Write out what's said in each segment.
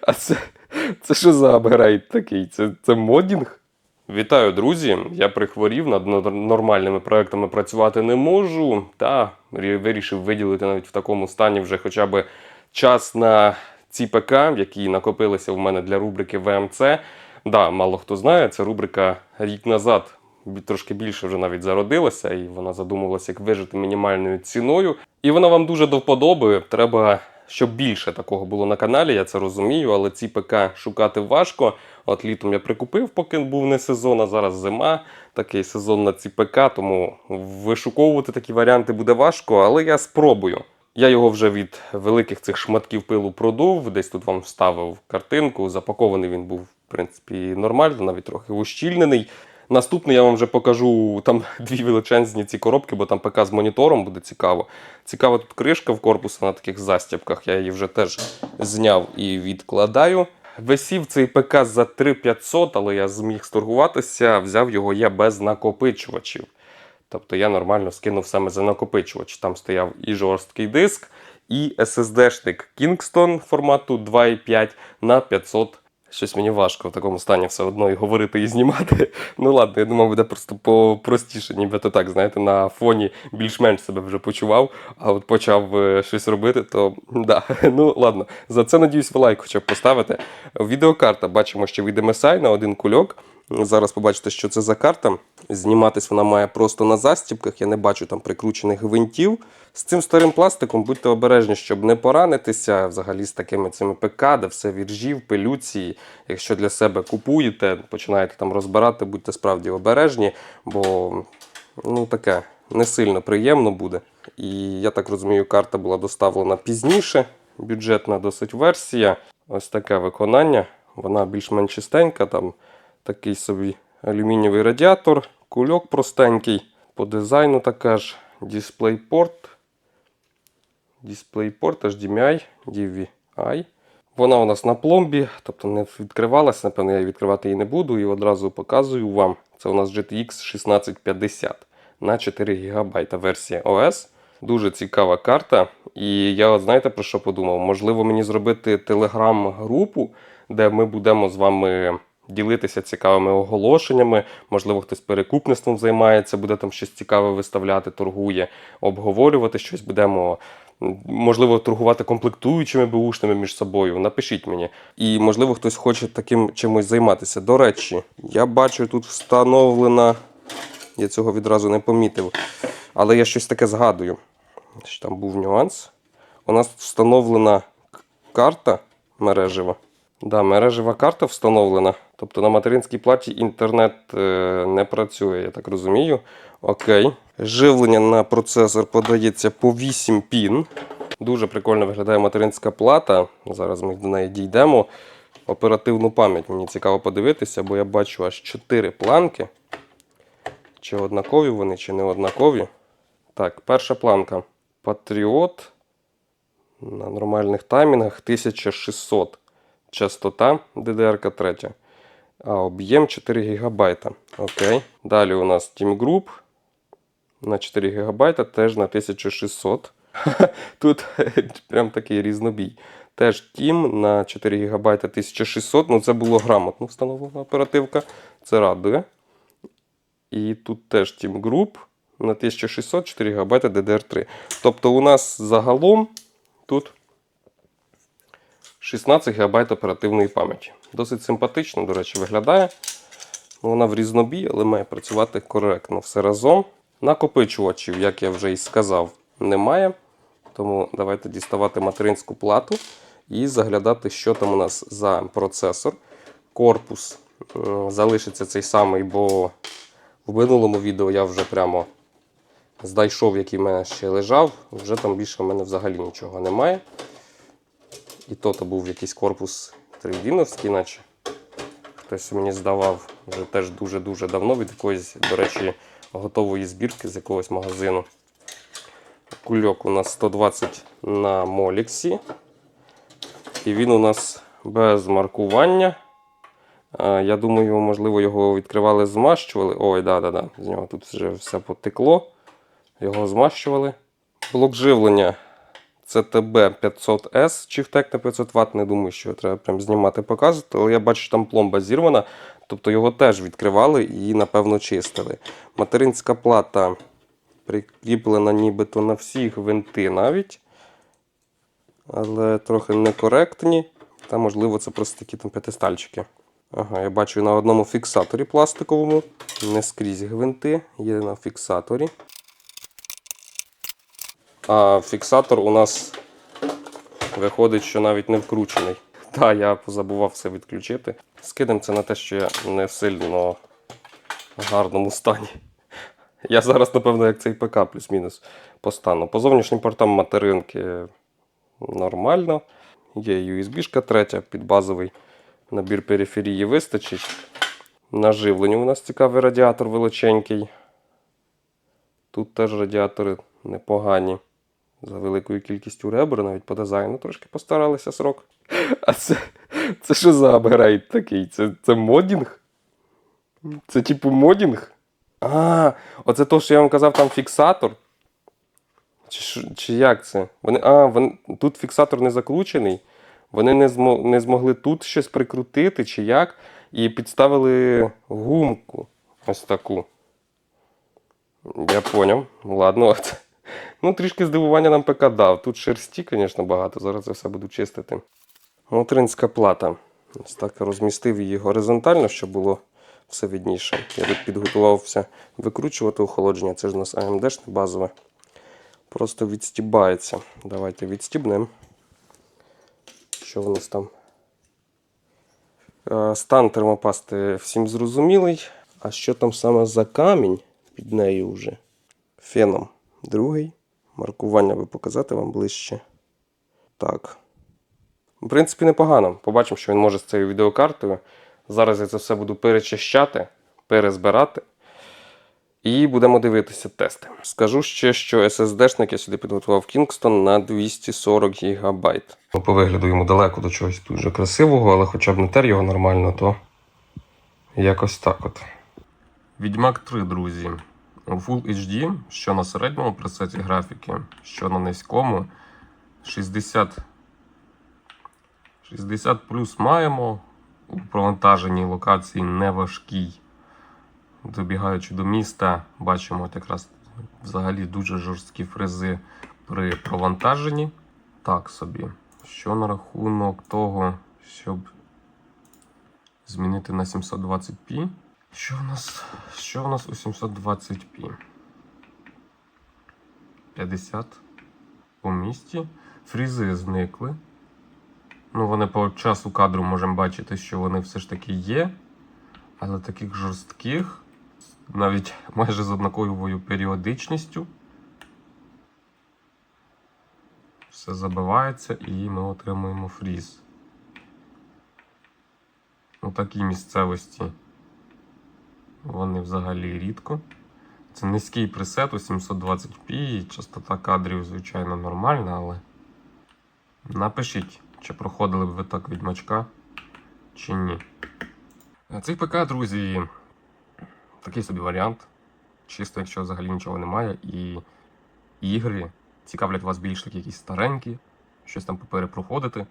А це, це що за апгрейд такий? Це, це модінг? Вітаю, друзі! Я прихворів, над нормальними проектами працювати не можу. Та вирішив виділити навіть в такому стані вже хоча б час на ці ПК, які накопилися в мене для рубрики ВМЦ. Да, мало хто знає, ця рубрика рік назад трошки більше вже навіть зародилася, і вона задумувалася, як вижити мінімальною ціною. І вона вам дуже до вподоби. Треба, щоб більше такого було на каналі, я це розумію, але ці ПК шукати важко. От літом я прикупив, поки був не сезон, а зараз зима, такий сезон на ці ПК, тому вишуковувати такі варіанти буде важко, але я спробую. Я його вже від великих цих шматків пилу продув, десь тут вам вставив картинку. Запакований він був, в принципі, нормально, навіть трохи ущільнений. Наступний я вам вже покажу там дві величезні ці коробки, бо там ПК з монітором буде цікаво. Цікава тут кришка в корпусі на таких застібках. Я її вже теж зняв і відкладаю. Висів цей ПК за 3500, але я зміг сторгуватися, взяв його я без накопичувачів. Тобто я нормально скинув саме за накопичувач. Там стояв і жорсткий диск, і SSD-шник Kingston формату 2.5 на 500. Щось мені важко в такому стані все одно і говорити і знімати. Ну ладно, я думав, буде просто попростіше, ніби то так, знаєте, на фоні більш-менш себе вже почував, а от почав е, щось робити, то да. Ну ладно, за це надіюсь, ви лайк хоча б поставите. Відеокарта, бачимо, що від MSI на один кульок. Зараз побачите, що це за карта. Зніматись вона має просто на застібках. Я не бачу там прикручених гвинтів. З цим старим пластиком будьте обережні, щоб не поранитися. Взагалі з такими цими ПК, де все віржів, пилюці. Якщо для себе купуєте, починаєте там розбирати, будьте справді обережні, бо ну таке не сильно приємно буде. І я так розумію, карта була доставлена пізніше. Бюджетна досить версія. Ось таке виконання. Вона більш-менш чистенька. Там такий собі алюмінієвий радіатор, кульок простенький. По дизайну така ж DisplayPort. DisplayPort HDMI, DVI. Вона у нас на пломбі, тобто не відкривалась, напевно, я її відкривати її не буду і одразу показую вам. Це у нас GTX 1650 на 4 ГБ версія OS. Дуже цікава карта. І я, знаєте, про що подумав? Можливо, мені зробити телеграм-групу, де ми будемо з вами ділитися цікавими оголошеннями. Можливо, хтось перекупництвом займається, буде там щось цікаве виставляти, торгує, обговорювати щось будемо. Можливо, торгувати комплектуючими бушними між собою. Напишіть мені. І можливо, хтось хоче таким чимось займатися. До речі, я бачу тут встановлена. Я цього відразу не помітив. Але я щось таке згадую. Що там був нюанс. У нас встановлена карта мережева. Да, мережева карта встановлена. Тобто на материнській платі інтернет е, не працює, я так розумію. Окей. Живлення на процесор подається по 8 пін. Дуже прикольно виглядає материнська плата. Зараз ми до неї дійдемо. Оперативну пам'ять мені цікаво подивитися, бо я бачу аж 4 планки. Чи однакові вони, чи не однакові. Так, перша планка. Patriot на нормальних таймінгах 1600. Частота DDR 3. А об'єм 4 ГБ. Окей. Далі у нас Team Group на 4 ГБ, теж на 1600. Тут прям такий різнобій. Теж Team на 4 ГБ 1600. Ну, це було грамотно встановлена оперативка. Це радує. І тут теж Team Group на 1600 4 ГБ DDR3. Тобто у нас загалом тут 16 ГБ оперативної пам'яті. Досить симпатично, до речі, виглядає. Ну, Вона в різнобій, але має працювати коректно все разом. Накопичувачів, як я вже і сказав, немає. Тому давайте діставати материнську плату і заглядати, що там у нас за процесор. Корпус е, залишиться цей самий, бо в минулому відео я вже прямо знайшов, який в мене ще лежав. Вже там більше в мене взагалі нічого немає. І то то був якийсь корпус 3D, наче. Хтось мені здавав вже теж дуже-дуже давно від якоїсь, до речі, готової збірки з якогось магазину. Кульок у нас 120 на Моліксі. І він у нас без маркування. Е, Я думаю, можливо, його відкривали, змащували. Ой, да-да-да, з нього тут вже все потекло. Його змащували. Блок живлення CTB 500S чи втек на 500 Вт. Не думаю, що треба прям знімати, показувати, але я бачу, що там пломба зірвана, тобто його теж відкривали і, напевно, чистили. Материнська плата прикріплена нібито на всі гвинти навіть, але трохи некоректні. Та, можливо, це просто такі там п'ятистальчики. Ага, я бачу на одному фіксаторі пластиковому. Не скрізь гвинти, є на фіксаторі. А фіксатор у нас виходить, що навіть не вкручений. Та, я позабував все відключити. Скидемо це на те, що я не сильно в гарному стані. Я зараз, напевно, як цей ПК плюс-мінус постану. По зовнішнім портам материнки нормально. Є USB-шка третя під базовий набір периферії вистачить. На живленню у нас цікавий радіатор величенький. Тут теж радіатори непогані. За великою кількістю ребер, навіть по дизайну трошки постаралися срок. А це, це що за апгрейд такий? Це, це модінг? Це типу модінг? А, оце то, що я вам казав, там фіксатор. Чи, чи як це? Вони, а, вони, тут фіксатор не закручений. Вони не, змо, не змогли тут щось прикрутити, чи як, і підставили гумку. Ось таку. Я поняв. Ладно. От. Ну, трішки здивування нам ПК дав. Тут шерсті, звісно, багато. Зараз це все буду чистити. Материнська плата. Ось так розмістив її горизонтально, щоб було все видніше. Я тут підготувався викручувати охолодження. Це ж у нас AMD базове. Просто відстібається. Давайте відстібнемо. Що в нас там? Е, Стан термопасти всім зрозумілий. А що там саме за камінь під нею вже? Феном. Другий. Маркування ви показати вам ближче. Так. В принципі, непогано. Побачимо, що він може з цією відеокартою. Зараз я це все буду перечищати, перезбирати. І будемо дивитися тести. Скажу ще, що SSD-шник я сюди підготував Kingston на 240 ГБ. Ну, По вигляду йому далеко до чогось дуже красивого, але хоча б не тер його нормально, то якось так от. Відьмак 3, друзі. У Full HD, що на середньому пресеті графіки, що на низькому. 60, 60 плюс маємо. У провантаженій локації не важкій. Добігаючи до міста, бачимо якраз взагалі дуже жорсткі фрези при провантаженні. Так собі. Що на рахунок того, щоб змінити на 720p? Що в нас, що в нас у 720p? 50 по місті. Фрізи зникли. Ну, вони по часу кадру можемо бачити, що вони все ж таки є. Але таких жорстких, навіть майже з однаковою періодичністю. Все забивається і ми отримуємо фріз. У такій місцевості вони взагалі рідко. Це низький пресет у 720p, і частота кадрів, звичайно, нормальна, але напишіть, чи проходили б ви так відьмачка, чи ні. Цей ПК, друзі, такий собі варіант. Чисто, якщо взагалі нічого немає, і ігри цікавлять вас більш такі якісь старенькі, щось там поперепроходити.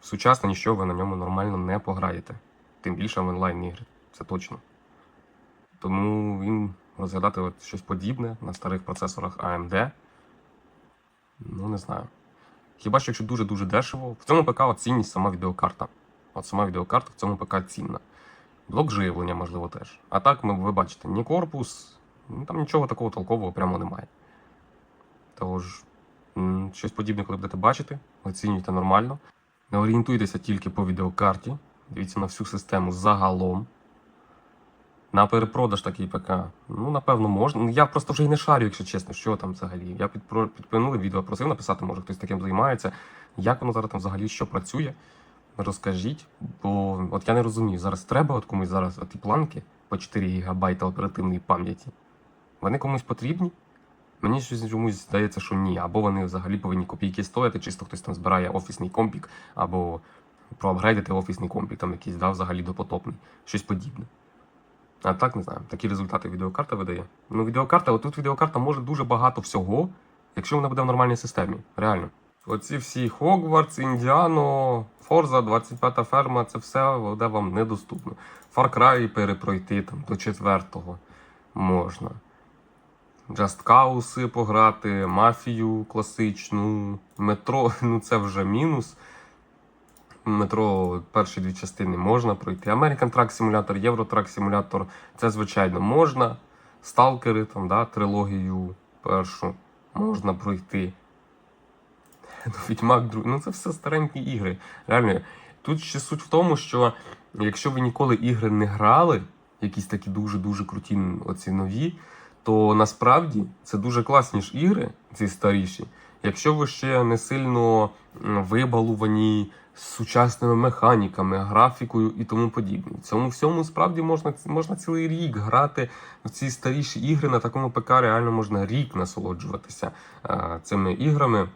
Сучасне нічого ви на ньому нормально не пограєте. Тим більше в онлайн-ігри, це точно. Тому він розглядати от щось подібне на старих процесорах AMD. Ну, не знаю. Хіба що якщо дуже-дуже дешево, в цьому ПК от цінність сама відеокарта. От сама відеокарта в цьому ПК цінна. Блок живлення, можливо, теж. А так, ми, ви бачите, ні корпус, ну, там нічого такого толкового прямо немає. Тож, щось подібне, коли будете бачити, оцінюйте нормально. Не орієнтуйтеся тільки по відеокарті. Дивіться на всю систему загалом. На перепродаж такий ПК. Ну, напевно, можна. Ну, Я просто вже й не шарю, якщо чесно, що там взагалі. Я підпинули відео, просив написати, може хтось таким займається. Як воно зараз там взагалі що працює? Розкажіть, бо от я не розумію, зараз треба от комусь зараз ті планки по 4 ГБ оперативної пам'яті. Вони комусь потрібні? Мені щось чомусь здається, що ні. Або вони взагалі повинні копійки стояти, чисто хтось там збирає офісний компік, або проапгрейдити офісний компік, там якийсь да, взагалі допотопний, щось подібне. А так не знаю. Такі результати відеокарта видає. Ну, відеокарта, отут відеокарта може дуже багато всього, Якщо вона буде в нормальній системі, реально. Оці всі Хогвартс, Індіано, Форза, 25-та ферма, це все буде вам недоступно. Far Cry перепройти там до четвертого можна. Just Cause пограти, мафію класичну, метро, ну це вже мінус. Метро перші дві частини можна пройти. American Truck Simulator, Euro Truck Simulator це звичайно можна. Сталкери, там, да, трилогію першу можна пройти. Ну, Відьмак друг. Ну це все старенькі ігри. Реально, тут ще суть в тому, що якщо ви ніколи ігри не грали, якісь такі дуже-дуже круті оці нові, то насправді це дуже класні ж ігри, ці старіші. Якщо ви ще не сильно вибалувані сучасними механіками, графікою і тому подібне. Цьому всьому справді можна, можна цілий рік грати в ці старіші ігри. На такому ПК реально можна рік насолоджуватися е, цими іграми,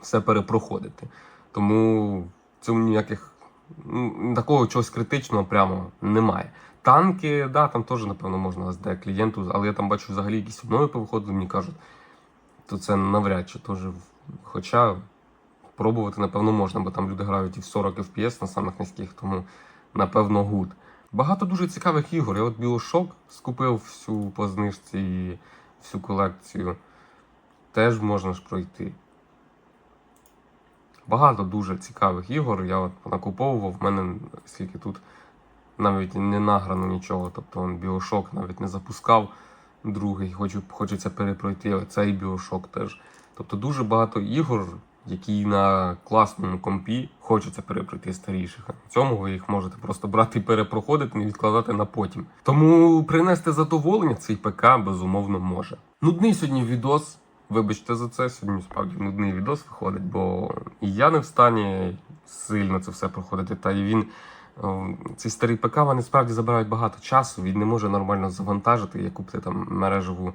все перепроходити. Тому в цьому ніяких такого чогось критичного прямо немає. Танки, да, там теж, напевно, можна з клієнту, але я там бачу взагалі якісь обнови повиходили, мені кажуть, то це навряд чи теж. Хоча пробувати, напевно, можна, бо там люди грають і в 40 FPS на самих низьких, тому напевно гуд. Багато дуже цікавих ігор. Я от Bioshock скупив всю по знижці і всю колекцію. Теж можна ж пройти. Багато дуже цікавих ігор. Я от накуповував, в мене скільки тут навіть не награно нічого. Тобто он Bioshock навіть не запускав. Другий, хочу, хочеться перепройти оцей Біошок теж. Тобто дуже багато ігор, які на класному компі хочеться перепройти старіших. На цьому ви їх можете просто брати і перепроходити, не відкладати на потім. Тому принести задоволення цей ПК безумовно може. Нудний сьогодні відос. Вибачте за це, сьогодні справді нудний відос виходить, бо і я не в стані сильно це все проходити, та і він. О, Ці старі ПК вони справді забирають багато часу, він не може нормально завантажити, яку б ти там мережеву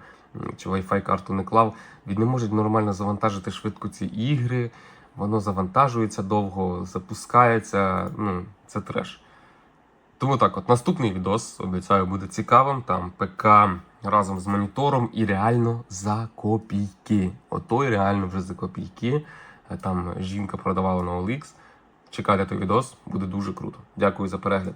чи Wi-Fi карту не клав. Він не може нормально завантажити швидко ці ігри, воно завантажується довго, запускається. Ну, це треш. Тому так, от наступний відос, обіцяю, буде цікавим. Там ПК разом з монітором і реально за копійки. Ото і реально вже за копійки. Е, Там жінка продавала на OLX. Чекайте той відос, буде дуже круто. Дякую за перегляд.